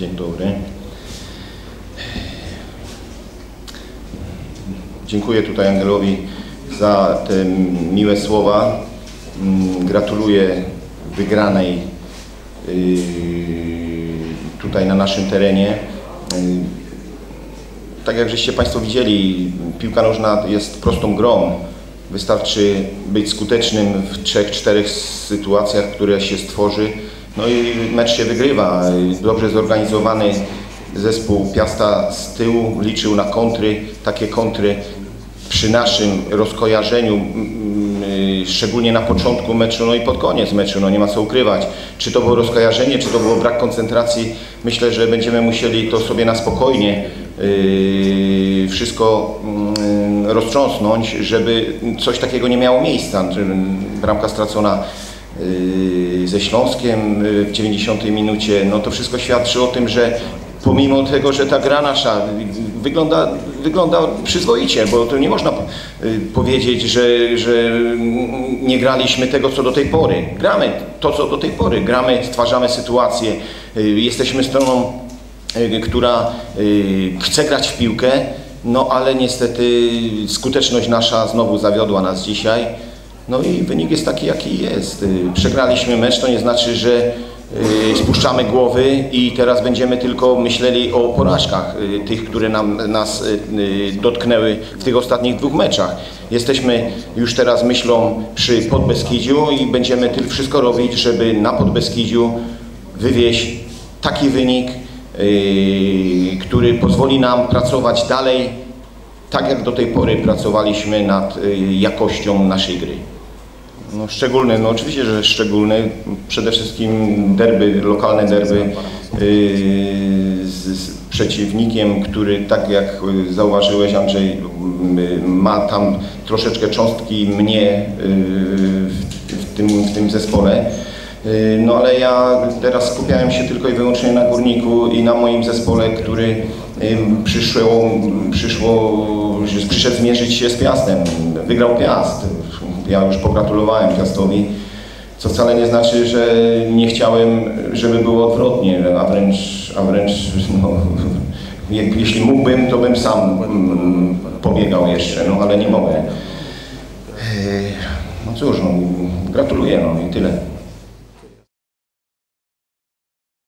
Dzień dobry. Dziękuję tutaj Angelowi za te miłe słowa. Mm, Gratuluję wygranej yy, tutaj na naszym terenie. Yy, Tak jak żeście Państwo widzieli, piłka nożna jest prostą grą. Wystarczy być skutecznym w trzech, czterech sytuacjach, które się stworzy. No i mecz się wygrywa. Dobrze zorganizowany zespół Piasta z tyłu liczył na kontry. Takie kontry przy naszym rozkojarzeniu, y, szczególnie na początku meczu, no i pod koniec meczu, no nie ma co ukrywać. Czy to było rozkojarzenie, czy to było brak koncentracji, myślę, że będziemy musieli to sobie na spokojnie yy, wszystko mm, roztrząsnąć, żeby coś takiego nie miało miejsca. Bramka stracona ze Śląskiem yy, w 90 minucie, no to wszystko świadczy o tym, że pomimo tego, że ta gra nasza wygląda, wygląda przyzwoicie, bo to nie można y, powiedzieć, że, że nie graliśmy tego, co do tej pory. Gramy to, co do tej pory. Gramy, stwarzamy sytuację. Jesteśmy stroną, która chce grać w piłkę, no ale niestety skuteczność nasza znowu zawiodła nas dzisiaj. No i wynik jest taki, jaki jest. Y, Przegraliśmy mecz, to nie znaczy, że y, spuszczamy głowy i teraz będziemy tylko myśleli o porażkach y, tych, które nam, nas dotknęły w tych ostatnich dwóch meczach. Jesteśmy już teraz myślą przy Podbeskidziu i będziemy tylko wszystko robić, żeby na Podbeskidziu wywieźć taki wynik, który pozwoli nam pracować dalej tak jak do tej pory pracowaliśmy nad jakością naszej gry. No szczególny, no oczywiście, że szczególny. Przede wszystkim derby, lokalne derby yy, z, przeciwnikiem, który tak jak zauważyłeś Andrzej, y, ma tam troszeczkę cząstki mnie yy, w, tym, w tym zespole. Yy, No ale ja teraz skupiałem się tylko i wyłącznie na górniku i na moim zespole, który przyszło, przyszło, przyszedł zmierzyć się z Piastem. Wygrał Piast. Ja już pogratulowałem Piastowi, co wcale nie znaczy, że nie chciałem, żeby było odwrotnie, a wręcz, a wręcz no, jeśli mógłbym, to bym sam mm, pobiegał jeszcze, no ale nie mogę. Yy, No cóż, no, gratuluję, no i tyle.